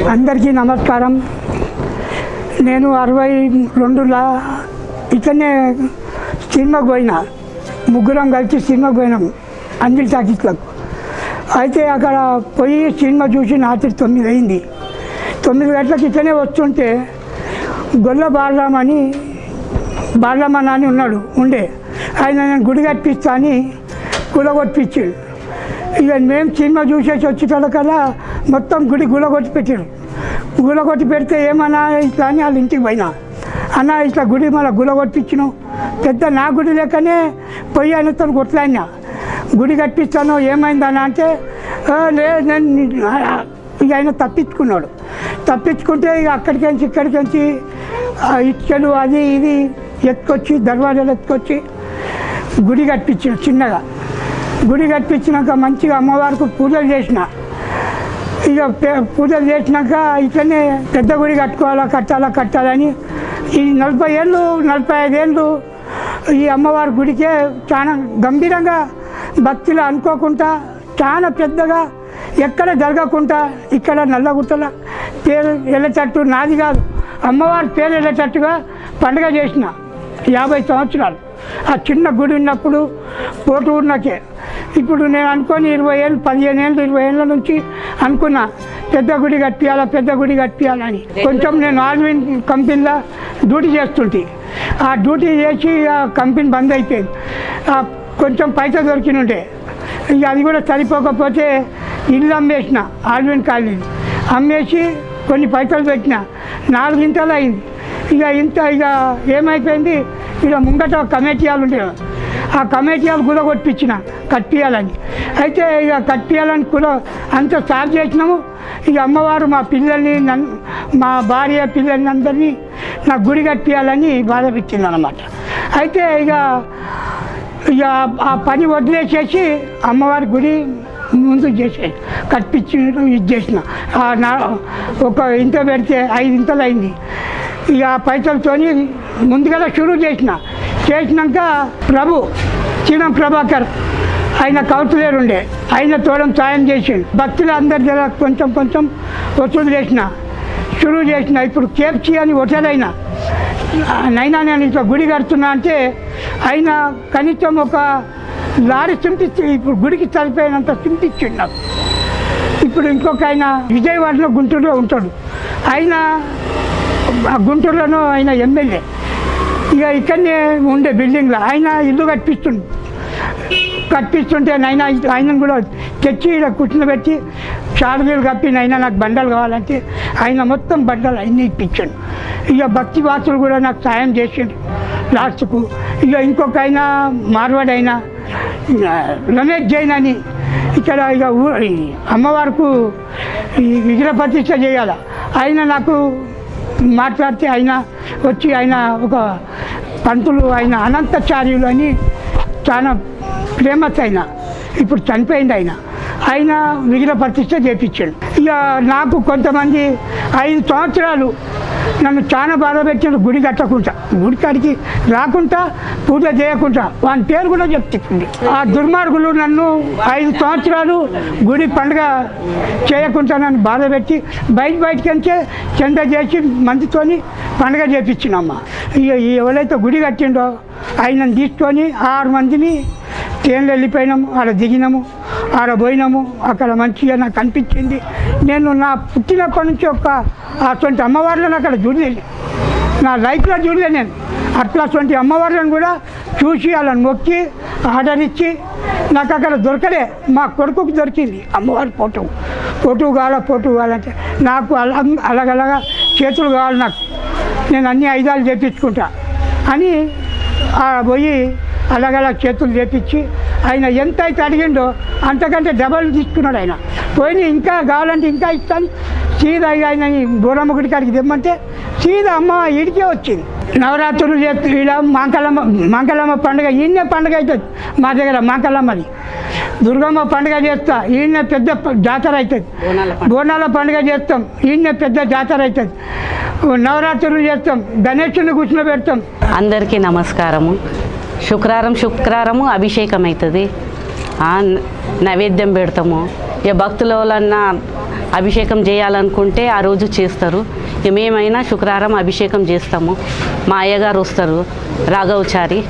అందరికీ నమస్కారం. నేను అరవై రెండులా ఇతనే సినిమాకు పోయినా. ముగ్గురం కలిసి సినిమాకు పోయినాం అంజలి టాకీస్లకు అయితే అక్కడ పోయి సినిమా చూసి రాత్రి తొమ్మిది అయింది. తొమ్మిది గంటలకు ఇట్లనే వస్తుంటే గొల్ల బాలరామని బాలరామన్ అని ఉన్నాడు ఉండే. ఆయన నేను గుడి కట్టిస్తా అని కూలగొట్టించాడు. ఇక మేము సినిమా చూసేసి వచ్చేటోళ్ళకల్లా మొత్తం గుడి గులగొట్టి పెట్టారు గులగొట్టి పెడితే ఏమన్నా ఇట్లా అని వాళ్ళ ఇంటికి పోయినా. అన్న ఇట్లా గుడి మళ్ళీ గులగొట్టించినావు పెద్ద నా గుడి లేకనే పొయ్యి ఆయనతో కొట్లాడినా. గుడి కట్టిస్తాను ఏమైందని అంటే నేను ఇక ఆయన తప్పించుకున్నాడు. తప్పించుకుంటే ఇక అక్కడికించి ఇక్కడికించి ఇచ్చలు అది ఇది ఎత్తుకొచ్చి దర్వాజాలు ఎత్తుకొచ్చి గుడి కట్టించిన చిన్నగా. గుడి కట్టించినాక మంచిగా అమ్మవారికి పూజలు చేసిన. ఇక పూజలు చేసినాక ఇట్లనే పెద్ద గుడి కట్టుకోవాలా కట్టాలా కట్టాలని. ఈ నలభై ఏళ్ళు నలభై ఐదేళ్ళు ఈ అమ్మవారి గుడికే చాలా గంభీరంగా భక్తులు అనుకోకుండా చాలా పెద్దగా ఎక్కడ జరగకుండా ఇక్కడ నల్లగుట్టల పేరు వెళ్ళేటట్టు నాది కాదు. అమ్మవారి పేరు వెళ్ళేటట్టుగా పండుగ చేసిన యాభై సంవత్సరాలు. ఆ చిన్న గుడి ఉన్నప్పుడు పోటు ఉన్నకే ఇప్పుడు నేను అనుకొని ఇరవై ఏళ్ళు పదిహేను ఏళ్ళు ఇరవై ఏళ్ళ నుంచి అనుకున్నా పెద్ద గుడి కట్టియాలా పెద్ద గుడి కట్టియాలని. కొంచెం నేను ఆల్విన్ కంపెనీలో డ్యూటీ చేస్తుంటే. ఆ డ్యూటీ చేసి ఆ కంపెనీ బంద్ అయిపోయింది. కొంచెం పైసా దొరికినుండే. ఇక అది కూడా సరిపోకపోతే ఇల్లు అమ్మేసిన ఆల్విన్ కాలనీ. అమ్మేసి కొన్ని పైసలు పెట్టిన. నాలుగింతలు అయింది. ఇక ఇంత ఇక ఏమైపోయింది? ఇక ముంగట కమేటీయాలు ఉండే ఆ కమేటీయాలు కూడా కొట్టించిన కట్టియాలని. అయితే ఇక కట్టియాలని కూడా అంత స్టార్ట్ చేసినాము. ఇక అమ్మవారు మా పిల్లల్ని నన్ను మా భార్య పిల్లల్ని అందరినీ నా గుడి కట్టియాలని బాధ పెట్టింది అనమాట అయితే ఇక ఇక ఆ పని వదిలేసేసి అమ్మవారి గుడి ముందు చేసే కట్టించడం ఇది చేసిన. నా ఒక ఇంత పెడితే ఐదు ఇంతలు అయింది. ఇక ఆ పైసలతోని ముందుగా షురూ చేసిన. చేసినాక ప్రభు చీనం ప్రభాకర్ ఆయన కౌన్సిలర్ ఉండే. ఆయన తోడం సాయం చేసిండు. భక్తులు అందరి దగ్గర కొంచెం కొంచెం వసూలు చేసిన షురూ చేసిన. ఇప్పుడు కేప్చి అని హోటల్ నైనా నేను ఇట్లా గుడి కడుతున్నా అంటే ఆయన కనీసం ఒక లారీ చింపిచ్చి ఇప్పుడు గుడికి సరిపోయినంత చింపిచ్చిండు నాకు. ఇప్పుడు ఇంకొక ఆయన విజయవాడలో గుంటూరులో ఉంటాడు. ఆయన గుంటూరులోనూ ఆయన ఎమ్మెల్యే. ఇక ఇక్కడనే ఉండే బిల్డింగ్లో. ఆయన ఇల్లు కట్టిస్తుండు. కట్టిస్తుంటే నైనా ఆయన కూడా తెచ్చి ఇలా కూర్చుని చార్జీలు కప్పి నైనా నాకు బండలు కావాలంటే ఆయన మొత్తం బండలు అన్నీ ఇప్పించాడు. ఇక భక్తి వాసులు కూడా నాకు సాయం చేసిండు లాస్ట్కు. ఇక ఇంకొక ఆయన మార్వాడైనా రమేష్ జైన్ అని ఇక్కడ ఇక ఊ అమ్మవారికి ఈ విగ్రహ ప్రతిష్ట చేయాలి. ఆయన నాకు మాట్లాడితే ఆయన వచ్చి ఆయన ఒక పంతులు ఆయన అనంతచార్యులు అని చాలా ఫేమస్ ఆయన. ఇప్పుడు చనిపోయింది ఆయన. ఆయన విగ్రహ ప్రతిష్ట చేపించాడు. ఇక నాకు కొంతమంది ఐదు సంవత్సరాలు నన్ను చాలా బాధ పెట్టాడు గుడి కట్టకుండా. గుడి కడికి రాకుండా పూజ చేయకుండా. వాని పేరు కూడా చెప్తుంది. ఆ దుర్మార్గులు నన్ను ఐదు సంవత్సరాలు గుడి పండుగ చేయకుండా నన్ను బాధ పెట్టి బయట బయటకి చెంద చేసి మందితోని పండుగ చేపించినమ్మ ఈ ఎవరైతే గుడి కట్టిండో ఆయనను తీసుకొని ఆరు మందిని ట్రైన్లో వెళ్ళిపోయినాము? ఆడ దిగినాము. ఆడ పోయినాము. అక్కడ మంచిగా నాకు అనిపించింది. నేను నా పుట్టినప్పటి నుంచి ఒక అటువంటి అమ్మవార్లను అక్కడ చూడలేదు నా లైఫ్లో చూడలే నేను. అట్లాంటి అటువంటి అమ్మవార్లను కూడా చూసి వాళ్ళని నొక్కి ఆర్డర్ ఇచ్చి నాకు అక్కడ దొరకలే. మా కొడుకుకి దొరికింది అమ్మవారి ఫోటో. ఫోటో కావాలా? ఫోటో కావాలంటే నాకు అలా అలాగలాగా చేతులు కావాలి నాకు. నేను అన్ని ఐదాలు చేపించుకుంటా అని పోయి అలాగలా చేతులు చేపించి ఆయన ఎంత అయితే అడిగిండో అంతకంటే డబల్ తీసుకున్నాడు ఆయన. పోయి ఇంకా కావాలంటే ఇంకా ఇస్తాను. సీదా ఆయన బోరమ్మ గుడి కాడికి తెమ్మంటే సీదా అమ్మ ఇడికే వచ్చింది. నవరాత్రులు చేస్తూ ఇలా మాంకలమ్మ మాంకలమ్మ పండుగ ఈయనే పండుగ అవుతుంది మా దగ్గర మాంకలమ్మది. దుర్గమ్మ పండుగ చేస్తా ఈయన పెద్ద జాతర అవుతుంది బోనాల పండుగ. చేస్తాం ఈయన పెద్ద జాతర అవుతుంది నవరాత్రులు చేస్తాం గణేశుని కూర్చుని పెడతాం అందరికీ నమస్కారము. శుక్రవారం శుక్రవారము అభిషేకం అవుతుంది ఆ, నైవేద్యం పెడతాము. ఇక భక్తుల వలన అభిషేకం చేయాలనుకుంటే ఆ రోజు చేస్తారు. ఇక మేమైనా శుక్రవారం అభిషేకం చేస్తాము. మా అయ్యగారు వస్తారు రాఘవచారి.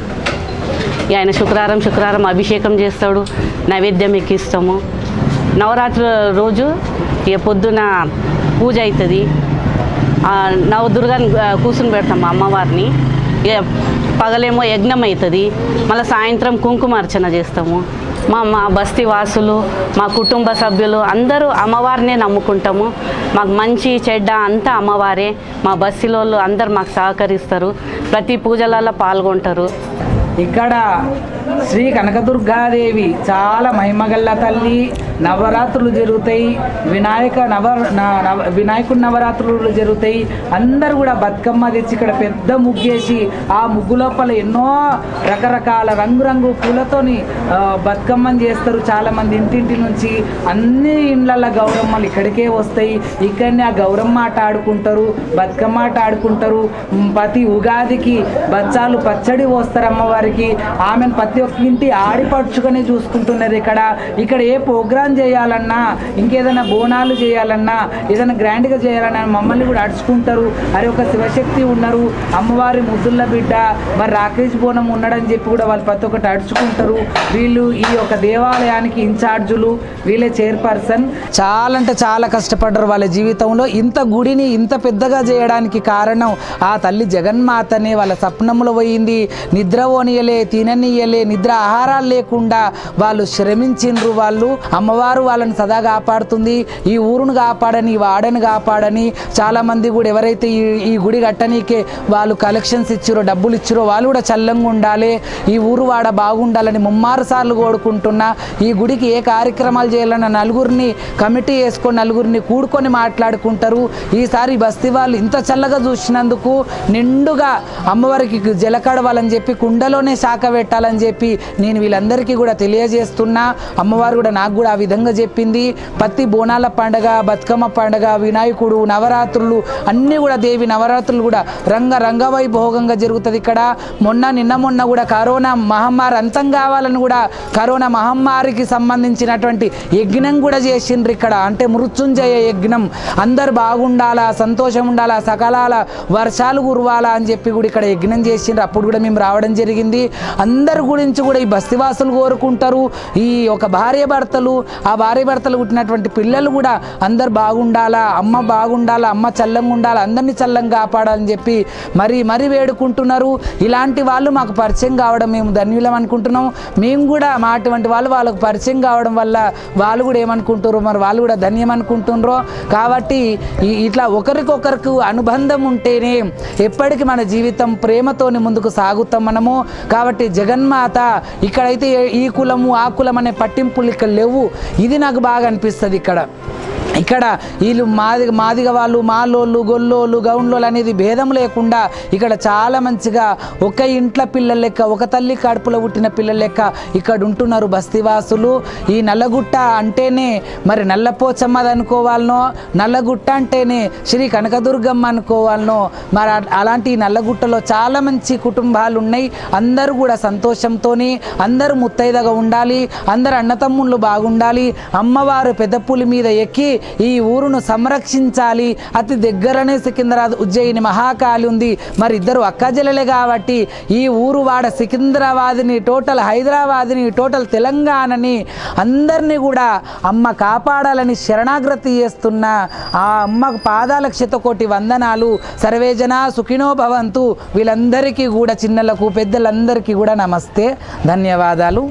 ఇక ఆయన శుక్రవారం శుక్రవారం అభిషేకం చేస్తాడు నైవేద్యం ఎక్కిస్తాము. నవరాత్రి రోజు ఇక పొద్దున పూజ అవుతుంది ఆ నవదుర్గాని కూర్చుని పెడతాము అమ్మవారిని. ఇక పగలేమో యజ్ఞం అవుతుంది మళ్ళీ సాయంత్రం కుంకుమార్చన చేస్తాము. మా మా బస్తీ వాసులు మా కుటుంబ సభ్యులు అందరూ అమ్మవారినే నమ్ముకుంటాము. మాకు మంచి చెడ్డ అంతా అమ్మవారే. మా బస్తీలో అందరు మాకు సహకరిస్తారు. ప్రతి పూజలలో పాల్గొంటారు. ఇక్కడ శ్రీ కనకదుర్గాదేవి చాలా మహిమగల్ల తల్లి. నవరాత్రులు జరుగుతాయి. వినాయక నవ న- నవ- వినాయకుడి నవరాత్రులు జరుగుతాయి. అందరూ కూడా బతుకమ్మ తెచ్చి ఇక్కడ పెద్ద ముగ్గేసి ఆ ముగ్గు లోపల ఎన్నో రకరకాల రంగురంగు పూలతోని బతుకమ్మని చేస్తారు. చాలామంది ఇంటింటి నుంచి అన్ని ఇండ్ల గౌరమ్మలు ఇక్కడికే వస్తాయి. ఇక్కడనే ఆ గౌరమ్మ ఆట ఆడుకుంటారు బతుకమ్మ ఆట ఆడుకుంటారు. ప్రతి ఉగాదికి బచ్చాలు పచ్చడి పోస్తారు అమ్మవారికి. ఆమెను ప్రతి ఒక్క ఇంటి ఆడిపడుచుకొని చూసుకుంటున్నారు ఇక్కడ. ఇక్కడ ఏ ప్రోగ్రామ్ చేయాలన్నా ఇంకేదైనా బోనాలు చేయాలన్నా ఏదైనా గ్రాండ్గా చేయాలన్నా మమ్మల్ని కూడా అడుచుకుంటారు. అరే ఒక శివశక్తి ఉన్నారు అమ్మవారి ముద్దుల బిడ్డ మరి రాకేష్ బోనం ఉన్నాడని చెప్పి కూడా వాళ్ళు ప్రతి ఒక్కటి అడుచుకుంటారు. వీళ్ళు ఈ యొక్క దేవాలయానికి ఇన్ఛార్జులు వీళ్ళే చైర్పర్సన్. చాలా అంటే చాలా కష్టపడ్డారు వాళ్ళ జీవితంలో. ఇంత గుడిని ఇంత పెద్దగా చేయడానికి కారణం ఆ తల్లి జగన్మాతనే. వాళ్ళ స్వప్నంలో పోయింది. నిద్ర ఓనియలే తిననీయలే నిద్ర ఆహారాలు లేకుండా వాళ్ళు శ్రమించిండ్రు వాళ్ళు. అమ్మ అమ్మవారు వాళ్ళని సదా కాపాడుతుంది. ఈ ఊరును కాపాడని ఈ వాడని కాపాడని చాలామంది కూడా ఎవరైతే ఈ ఈ గుడి కట్టనీకే వాళ్ళు కలెక్షన్స్ ఇచ్చారో డబ్బులు ఇచ్చిరో వాళ్ళు కూడా చల్లంగా ఉండాలి. ఈ ఊరు వాడ బాగుండాలని ముమ్మారు సార్లు కోరుకుంటున్నా. ఈ గుడికి ఏ కార్యక్రమాలు చేయాలన్న నలుగురిని కమిటీ వేసుకొని నలుగురిని కూడుకొని మాట్లాడుకుంటారు. ఈసారి బస్తీ వాళ్ళు ఇంత చల్లగా చూసినందుకు నిండుగా అమ్మవారికి జలకడవాలని చెప్పి కుండలోనే శాఖ పెట్టాలని చెప్పి నేను వీళ్ళందరికీ కూడా తెలియజేస్తున్నా. అమ్మవారు కూడా నాకు కూడా విధంగా చెప్పింది. పత్తి బోనాల పండగ బతుకమ్మ పండగ వినాయకుడు నవరాత్రులు అన్నీ కూడా దేవి నవరాత్రులు కూడా రంగ రంగవైభోగంగా జరుగుతుంది ఇక్కడ. మొన్న నిన్న మొన్న కూడా కరోనా మహమ్మారి అంతం కావాలని కూడా కరోనా మహమ్మారికి సంబంధించినటువంటి యజ్ఞం కూడా చేసిండ్రు ఇక్కడ. అంటే మృత్యుంజయ యజ్ఞం. అందరు బాగుండాలా సంతోషం ఉండాలా సకలాల వర్షాలు కురవాలా అని చెప్పి కూడా ఇక్కడ యజ్ఞం చేసిండ్రు. అప్పుడు కూడా మేము రావడం జరిగింది. అందరి గురించి కూడా ఈ బస్తివాసులు కోరుకుంటారు. ఈ ఒక భార్య భర్తలు ఆ భార్య భర్తలు పుట్టినటువంటి పిల్లలు కూడా అందరు బాగుండాలా అమ్మ బాగుండాలా అమ్మ చల్లంగా ఉండాలా అందరినీ చల్లంగా కాపాడాలని చెప్పి మరి మరీ వేడుకుంటున్నారు. ఇలాంటి వాళ్ళు మాకు పరిచయం కావడం మేము ధన్యులం అనుకుంటున్నాం. మేము కూడా మా అటువంటి వాళ్ళు వాళ్ళకు పరిచయం కావడం వల్ల వాళ్ళు కూడా ఏమనుకుంటారు మరి వాళ్ళు కూడా ధన్యం అనుకుంటున్నారో కాబట్టి ఇట్లా ఒకరికొకరికి అనుబంధం ఉంటేనే ఎప్పటికీ మన జీవితం ప్రేమతోని ముందుకు సాగుతాం మనము. కాబట్టి జగన్మాత ఇక్కడైతే ఈ కులము ఆ కులం అనే పట్టింపులు ఇక్కడ లేవు. ఇది నాకు బాగా అనిపిస్తుంది ఇక్కడ. ఇక్కడ వీళ్ళు మాది మాదిగ వాళ్ళు మాలోళ్ళు గొల్లోళ్ళు గౌండ్లోళ్ళు అనేది భేదం లేకుండా ఇక్కడ చాలా మంచిగా ఒక ఇంట్ల పిల్లల లెక్క ఒక తల్లి కడుపులో పుట్టిన పిల్లల లెక్క ఇక్కడ ఉంటున్నారు బస్తీవాసులు. ఈ నల్లగుట్ట అంటేనే మరి నల్లపోచమ్మది అనుకోవాలనో నల్లగుట్ట అంటేనే శ్రీ కనకదుర్గమ్మ అనుకోవాలనో మరి అలాంటి నల్లగుట్టలో చాలా మంచి కుటుంబాలు ఉన్నాయి. అందరూ కూడా సంతోషంతో అందరూ ముత్తైదగా ఉండాలి అందరు అన్నతమ్ముళ్ళు బాగుండాలి. అమ్మవారు పెద్దపులి మీద ఎక్కి ఈ ఊరును సంరక్షించాలి. అతి దగ్గరనే సికింద్రాబాద్ ఉజ్జయిని మహాకాళి ఉంది. మరి ఇద్దరు అక్కజల్లలే కాబట్టి ఈ ఊరు వాడ సికింద్రాబాద్ని టోటల్ హైదరాబాద్ని టోటల్ తెలంగాణని అందరినీ కూడా అమ్మ కాపాడాలని శరణాగ్రతి చేస్తున్న ఆ అమ్మ పాదాల శతకోటి వందనాలు. సర్వేజన సుఖినో భవంతు. వీళ్ళందరికీ కూడా చిన్నలకు పెద్దలందరికీ కూడా నమస్తే. ధన్యవాదాలు.